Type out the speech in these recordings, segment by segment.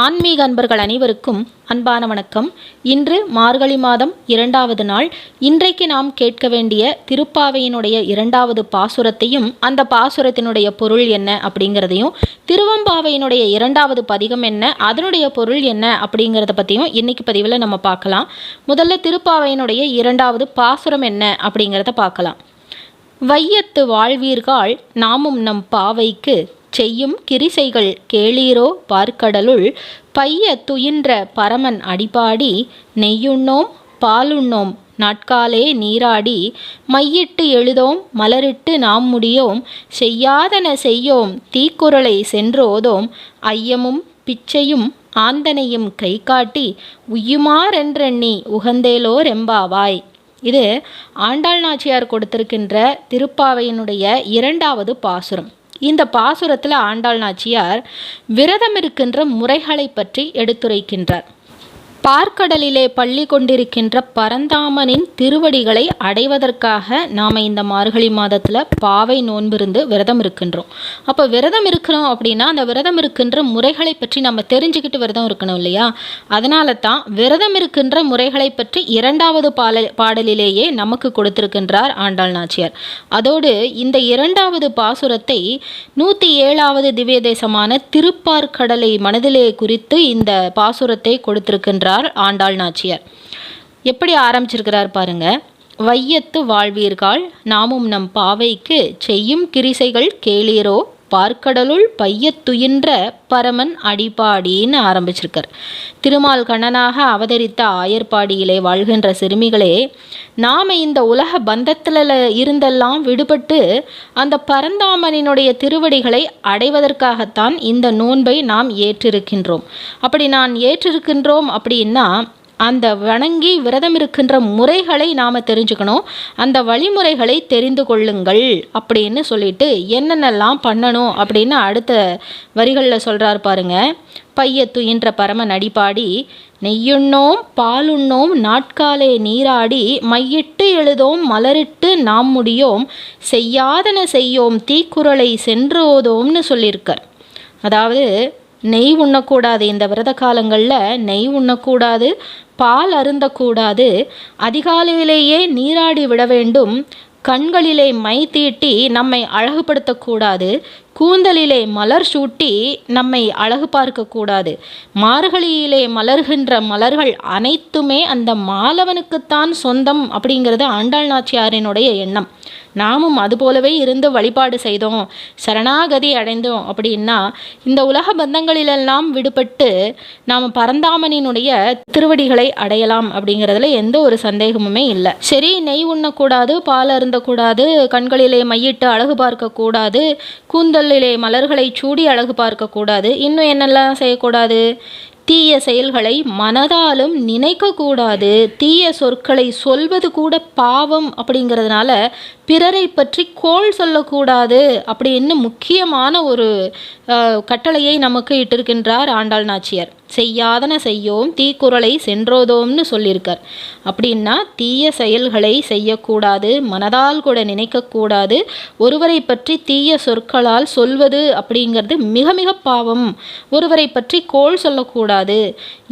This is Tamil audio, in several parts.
ஆன்மீக அன்பர்கள் அனைவருக்கும் அன்பான வணக்கம். இன்று மார்கழி மாதம் இரண்டாவது நாள். இன்றைக்கு நாம் கேட்க வேண்டிய திருப்பாவையினுடைய இரண்டாவது பாசுரத்தையும் அந்த பாசுரத்தினுடைய பொருள் என்ன அப்படிங்கிறதையும் திருவம்பாவையினுடைய இரண்டாவது பதிகம் என்ன அதனுடைய பொருள் என்ன அப்படிங்கிறத பற்றியும் இன்னைக்கு பதிவில் நம்ம பார்க்கலாம். முதல்ல திருப்பாவையினுடைய இரண்டாவது பாசுரம் என்ன அப்படிங்கிறத பார்க்கலாம். வையத்து வாழ்வீர்கள் நாமும் நம் பாவைக்கு செய்யும் கிரிசைகள் கேளீரோ பார்க்கடலுள் பைய துயின்ற பரமன் அடிபாடி நெய்யுண்ணோம் பாலுண்ணோம் நாட்காலே நீராடி மையிட்டு எழுதோம் மலரிட்டு நாம் முடியோம் செய்யாதன செய்யோம் தீக்குறளை சென்றோதோம் ஐயமும் பிச்சையும் ஆந்தனையும் கை காட்டி உயுமாறென்றெண்ணி உகந்தேலோ ரெம்பாவாய் இது ஆண்டாள் நாச்சியார் கொடுத்திருக்கின்ற திருப்பாவையினுடைய இரண்டாவது பாசுரம். இந்த பாசுரத்தில் ஆண்டாள் நாச்சியார் விரதம் இருக்கின்ற முறைகளை பற்றி எடுத்துரைக்கின்றார். பார்க்கடலிலே பள்ளி கொண்டிருக்கின்ற பரந்தாமனின் திருவடிகளை அடைவதற்காக நாம் இந்த மார்கழி மாதத்தில் பாவை நோன்பிருந்து விரதம் இருக்கின்றோம். அப்போ விரதம் இருக்கிறோம் அப்படின்னா அந்த விரதம் இருக்கின்ற முறைகளை பற்றி நம்ம தெரிஞ்சுக்கிட்டு விரதம் இருக்கணும் இல்லையா? அதனால தான் விரதம் இருக்கின்ற முறைகளை பற்றி இரண்டாவது பால பாடலிலேயே நமக்கு கொடுத்திருக்கின்றார் ஆண்டாள் நாச்சியார். அதோடு இந்த இரண்டாவது பாசுரத்தை நூற்றி ஏழாவது திவ்ய தேசமான திருப்பார்கடலை மனதிலே குறித்து இந்த பாசுரத்தை கொடுத்திருக்கின்றார் ஆண்டாள் நாச்சியார். எப்படி ஆரம்பிச்சிருக்கிறார் பாருங்க. வையத்து வாழ்வீர்கள் நாமும் நம் பாவைக்கு செய்யும் கிரிசைகள் கேளீரோ பார்க்கடலுள் பையத்துயின்ற பரமன் அடிப்பாடின்னு ஆரம்பிச்சிருக்கார். திருமால் கண்ணனாக அவதரித்த ஆயர்பாடியிலே வாழ்கின்ற சிறுமிகளே நாம் இந்த உலக பந்தத்தில் இருந்தெல்லாம் விடுபட்டு அந்த பரந்தாமனினுடைய திருவடிகளை அடைவதற்காகத்தான் இந்த நோன்பை நாம் ஏற்றிருக்கின்றோம். அப்படி நான் ஏற்றிருக்கின்றோம் அப்படின்னா அந்த வணங்கி விரதம் இருக்கின்ற முறைகளை நாம் தெரிஞ்சுக்கணும். அந்த வழிமுறைகளை தெரிந்து கொள்ளுங்கள் அப்படின்னு சொல்லிட்டு என்னென்னலாம் பண்ணணும் அப்படின்னு அடுத்த வரிகளில் சொல்கிறார் பாருங்க. பையத்துயின்ற பரம நடிப்பாடி நெய்யுண்ணோம் பாலுண்ணோம் நாட்காலே நீராடி மையிட்டு எழுதோம் மலரிட்டு நாம் முடியோம் செய்யாதன செய்யோம் தீக்குறளை சென்று ஓதோம்னு சொல்லியிருக்கார். அதாவது நெய் உண்ணக்கூடாது. இந்த விரத காலங்களில் நெய் உண்ணக்கூடாது பால் அருந்தக்கூடாது. அதிகாலையிலேயே நீராடி விட வேண்டும். கண்களிலே மை தீட்டி நம்மை அழகுபடுத்தக்கூடாது. கூந்தலிலே மலர் சூட்டி நம்மை அழகு பார்க்கக்கூடாது மார்கழியிலே மலர்கின்ற மலர்கள் அனைத்துமே அந்த மாலவனுக்குத்தான் சொந்தம் அப்படிங்கிறது ஆண்டாள் நாச்சியாரினுடைய எண்ணம். நாமும் அதுபோலவே இருந்து வழிபாடு செய்தோம். சரணாகதி அடைந்தோம் அப்படின்னா இந்த உலக பந்தங்களிலெல்லாம் விடுபட்டு நாம் பரந்தாமனினுடைய திருவடிகளை அடையலாம் அப்படிங்கிறதுல எந்த ஒரு சந்தேகமுமே இல்லை. சரி நெய் உண்ணக்கூடாது பால் அருந்தக்கூடாது கண்களிலே மையிட்டு அழகு பார்க்கக்கூடாது கூந்தல் கூந்தலிலே மலர்களை சூடி அழகு பார்க்கக்கூடாது. இன்னும் என்னெல்லாம் செய்யக்கூடாது? தீய செயல்களை மனதாலும் நினைக்கக்கூடாது. தீய சொற்களை சொல்வது கூட பாவம் அப்படிங்கிறதுனால பிறரை பற்றி கோள் சொல்லக்கூடாது அப்படின்னு முக்கியமான ஒரு கட்டளையை நமக்கு இட்டிருக்கின்றார் ஆண்டாள் நாச்சியார். செய்யாதன செய்யோம் தீக்குறளை சென்றோதோம்னு சொல்லியிருக்கார். அப்படின்னா தீய செயல்களை செய்யக்கூடாது மனதால் கூட நினைக்கக்கூடாது ஒருவரை பற்றி தீய சொற்களால் சொல்வது அப்படிங்கிறது மிக மிக பாவம். ஒருவரை பற்றி கோள் சொல்லக்கூடாது.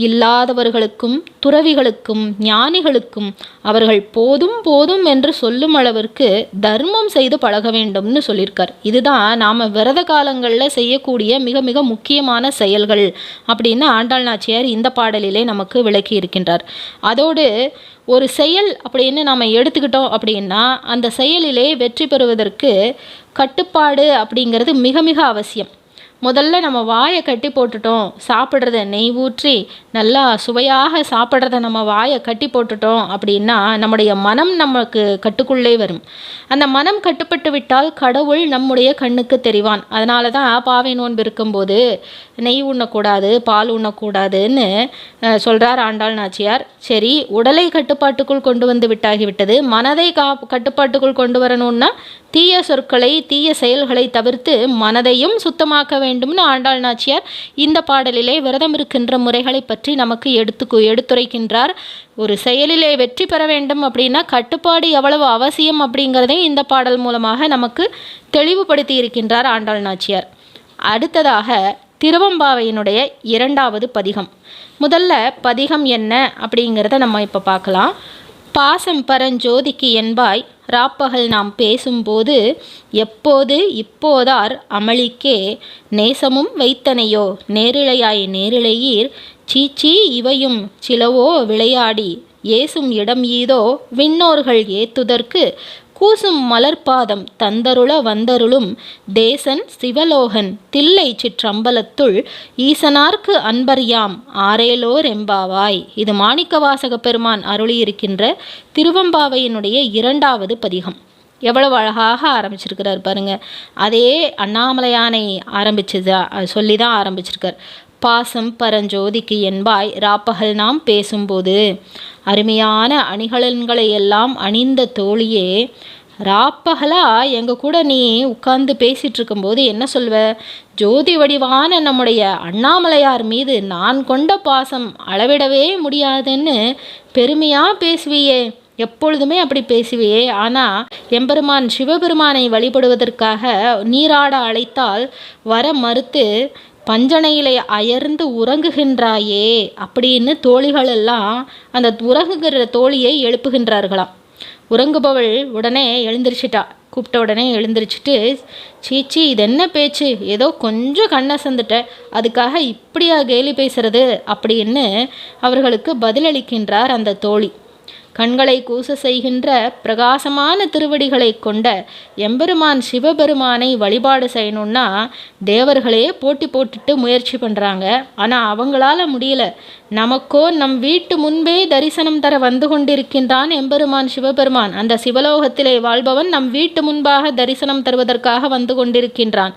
இல்லாதவர்களுக்கும் துறவிகளுக்கும் ஞானிகளுக்கும் அவர்கள் போதும் போதும் என்று சொல்லும் அளவிற்கு தர்மம் செய்து பழக வேண்டும்னு சொல்லியிருக்கார். இதுதான் நாம் விரத காலங்களில் செய்யக்கூடிய மிக மிக முக்கியமான செயல்கள் அப்படின்னு ஆண்டாள் நாச்சியார் இந்த பாடலிலே நமக்கு விளக்கி இருக்கின்றார். அதோடு ஒரு செயல் அப்படின்னு நாம் எடுத்துக்கிட்டோம் அப்படின்னா அந்த செயலிலே வெற்றி பெறுவதற்கு கட்டுப்பாடு அப்படிங்கிறது மிக மிக அவசியம். முதல்ல நம்ம வாயை கட்டி போட்டுட்டோம். சாப்பிட்றத நெய் ஊற்றி நல்லா சுவையாக சாப்பிட்றத நம்ம வாயை கட்டி போட்டுட்டோம் அப்படின்னா நம்முடைய மனம் நமக்கு கட்டுக்குள்ளே வரும். அந்த மனம் கட்டுப்பட்டு விட்டால் கடவுள் நம்முடைய கண்ணுக்கு தெரிவான். அதனால தான் பாவை நோன்பு இருக்கும்போது நெய் உண்ணக்கூடாது பால் உண்ணக்கூடாதுன்னு சொல்கிறார் ஆண்டாள் நாச்சியார். சரி உடலை கட்டுப்பாட்டுக்குள் கொண்டு வந்து விட்டாகிவிட்டது. மனதை கா கட்டுப்பாட்டுக்குள் கொண்டு வரணும்னா தீய சொற்களை தீய செயல்களை தவிர்த்து மனதையும் சுத்தமாக்க வேண்டும்னு ஆண்டாள் நாச்சியார் இந்த பாடலிலே விரதம் இருக்கின்ற முறைகளை பற்றி நமக்கு எடுத்து எடுத்துரைக்கின்றார். ஒரு செயலிலே வெற்றி பெற வேண்டும் அப்படின்னா கட்டுப்பாடு எவ்வளவு அவசியம் அப்படிங்கிறதையும் இந்த பாடல் மூலமாக நமக்கு தெளிவுபடுத்தி இருக்கின்றார் ஆண்டாள் நாச்சியார். அடுத்ததாக திருவம்பாவையினுடைய இரண்டாவது பதிகம். முதல்ல பதிகம் என்ன அப்படிங்கிறத நம்ம இப்போ பார்க்கலாம். பாசம் பரஞ்சோதிக்கு என்பாய் ராப்பகல் நாம் பேசும்போது எப்போது இப்போதார் அமளிக்கே நேசமும் வைத்தனையோ? நேரிழையாய் நேரிழையீர். சீச்சி இவையும் சிலவோ விளையாடி ஏசும் இடம் ஈதோ? விண்ணோர்கள் ஏத்துதற்கு கூசும் மலர்பாதம் தந்தருள வந்தருளும் தேசன் சிவலோகன் தில்லை சிற்றம்பலத்துள் ஈசனார்க்கு அன்பர்யாம் ஆரேலோர் எம்பாவாய். இது மாணிக்கவாசக பெருமான் அருளியிருக்கின்ற திருவம்பாவையினுடைய இரண்டாவது பதிகம். எவ்வளவு அழகாக ஆரம்பிச்சிருக்கிறார் பாருங்க. அதே அண்ணாமலையானை ஆரம்பிச்சதா சொல்லி தான் ஆரம்பிச்சிருக்கார். பாசம் பரஞ்சோதிக்கு என்பாய் ராப்பகல் நாம் பேசும்போது. அருமையான அணிகலன்களை எல்லாம் அணிந்த தோழியே ராப்பகலா எங்கள் கூட நீ உட்கார்ந்து பேசிகிட்டு இருக்கும்போது என்ன சொல்வ? ஜோதி வடிவான நம்முடைய அண்ணாமலையார் மீது நான் கொண்ட பாசம் அளவிடவே முடியாதுன்னு பெருமையாக பேசுவியே. எப்பொழுதுமே அப்படி பேசுவியே. ஆனால் எம்பெருமான் சிவபெருமானை வழிபடுவதற்காக நீராட அழைத்தால் வர மறுத்து பஞ்சனையிலே அயர்ந்து உறங்குகின்றாயே அப்படின்னு தோழிகள் எல்லாம் அந்த உறங்குகிற தோழியை எழுப்புகின்றார்களாம். உறங்குபவள் உடனே எழுந்திரிச்சிட்டா. கூப்பிட்ட உடனே எழுந்திரிச்சிட்டு சீச்சி இது என்ன பேச்சு? ஏதோ கொஞ்சம் கண்ணை சந்துட்ட. அதுக்காக இப்படியா கேலி பேசுறது? அப்படின்னு அவர்களுக்கு பதிலளிக்கின்றார் அந்த தோழி. கண்களை கூச செய்கின்ற பிரகாசமான திருவடிகளை கொண்ட எம்பெருமான் சிவபெருமானை வழிபாடு செய்யணும்னா தேவர்களே போட்டி போட்டுட்டு முயற்சி பண்ணுறாங்க ஆனால் அவங்களால முடியல. நமக்கோ நம் வீட்டு முன்பே தரிசனம் தர வந்து கொண்டிருக்கின்றான் எம்பெருமான் சிவபெருமான். அந்த சிவலோகத்திலே வாழ்பவன் நம் வீட்டு முன்பாக தரிசனம் தருவதற்காக வந்து கொண்டிருக்கின்றான்.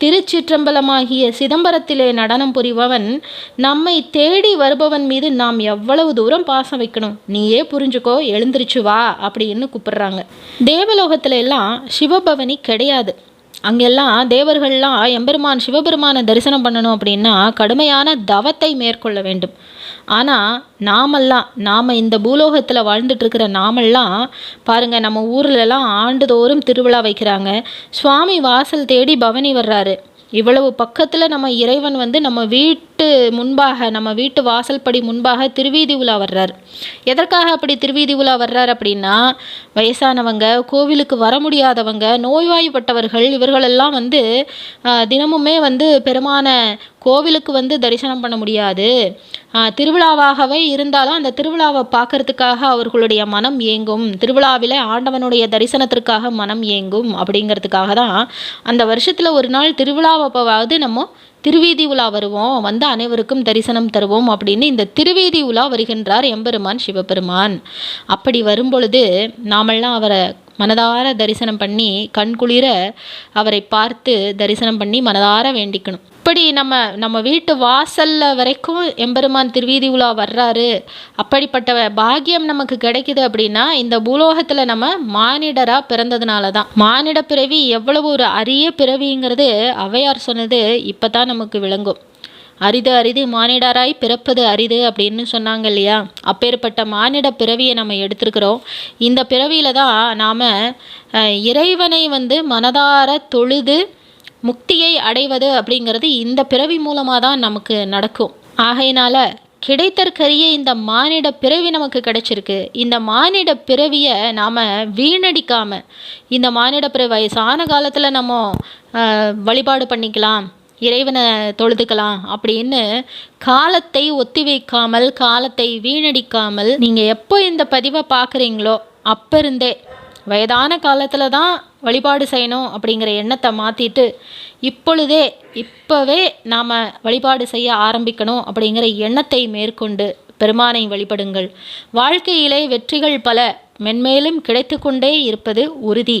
திருச்சிற்றம்பலமாகிய சிதம்பரத்திலே நடனம் புரிபவன் நம்மை தேடி வருபவன் மீது நாம் எவ்வளவு தூரம் பாசம் வைக்கணும்? நீயே புரிஞ்சுக்கோ எழுந்திருச்சு வா அப்படின்னு கூப்பிடுறாங்க. தேவலோகத்துல எல்லாம் சிவபவனி கிடையாது. அங்கெல்லாம் தேவர்கள்லாம் எம்பெருமான் சிவபெருமானை தரிசனம் பண்ணணும் அப்படின்னா கடுமையான தவத்தை மேற்கொள்ள வேண்டும். ஆனால் நாமெல்லாம் நாம் இந்த பூலோகத்தில் வாழ்ந்துட்டுருக்கிற நாமெல்லாம் பாருங்கள் நம்ம ஊர்லலாம் ஆண்டுதோறும் திருவிழா வைக்கிறாங்க. சுவாமி வாசல் தேடி பவனி வர்றாரு. இவ்வளவு பக்கத்தில் நம்ம இறைவன் வந்து நம்ம வீட்டு முன்பாக நம்ம வீட்டு வாசல்படி முன்பாக திருவீதி உலா வர்றார். எதற்காக அப்படி திருவீதி உலா வர்றார் அப்படின்னா வயசானவங்க கோவிலுக்கு வர முடியாதவங்க நோய்வாய்ப்பட்டவர்கள் இவர்களெல்லாம் வந்து தினமுமே வந்து பெருமான கோவிலுக்கு வந்து தரிசனம் பண்ண முடியாது. திருவிழாவாகவே இருந்தாலும் அந்த திருவிழாவை பார்க்கறதுக்காக அவர்களுடைய மனம் ஏங்கும். திருவிழாவில் ஆண்டவனுடைய தரிசனத்திற்காக மனம் ஏங்கும் அப்படிங்கிறதுக்காக தான் அந்த வருஷத்தில் ஒரு நாள் திருவிழாவப்பவாவது நம்ம திருவீதி உலா வருவோம் வந்து அனைவருக்கும் தரிசனம் தருவோம் அப்படின்னு இந்த திருவீதி உலா வருகின்றார் எம்பெருமான் சிவபெருமான். அப்படி வரும்பொழுது நாமெல்லாம் அவரை மனதார தரிசனம் பண்ணி கண்குளிர அவரை பார்த்து தரிசனம் பண்ணி மனதார வேண்டிக்கணும். இப்படி நம்ம நம்ம வீட்டு வாசலில் வரைக்கும் எம்பெருமான் திருவீதி உலா வர்றாரு. அப்படிப்பட்ட பாக்கியம் நமக்கு கிடைக்குது அப்படின்னா இந்த பூலோகத்தில் நம்ம மானிடராக பிறந்ததுனால தான் மானிட பிறவி எவ்வளவு ஒரு அரிய பிறவிங்கிறது அவையார் சொன்னது இப்போ தான் நமக்கு விளங்கும். அரிது அரிது மானிடராய் பிறப்பது அரிது அப்படின்னு சொன்னாங்க இல்லையா? அப்பேற்பட்ட மானிட பிறவியை நம்ம எடுத்திருக்கிறோம். இந்த பிறவியில் தான் நாம் இறைவனை வந்து மனதார தொழுது முக்தியை அடைவது அப்படிங்கிறது இந்த பிறவி மூலமாக தான் நமக்கு நடக்கும். ஆகையினால கிடைத்தற்கரிய இந்த மானிட பிறவி நமக்கு கிடைச்சிருக்கு. இந்த மானிட பிறவியை நாம் வீணடிக்காமல் இந்த மானிட பிறவி வயசான காலத்தில் நம்ம வழிபாடு பண்ணிக்கலாம். இறைவனை தொழுதுக்கலாம் அப்படின்னு காலத்தை ஒத்தி வைக்காமல் காலத்தை வீணடிக்காமல் நீங்கள் எப்போ இந்த பதிவை பார்க்குறீங்களோ அப்போ இருந்தே வயதான காலத்தில் தான் வழிபாடு செய்யணும் அப்படிங்கிற எண்ணத்தை மாற்றிட்டு இப்பொழுதே இப்போவே நாம் வழிபாடு செய்ய ஆரம்பிக்கணும் அப்படிங்கிற எண்ணத்தை மேற்கொண்டு பெருமானை வழிபடுங்கள். வாழ்க்கையிலே வெற்றிகள் பல மென்மேலும் கிடைத்து கொண்டே இருப்பது உறுதி.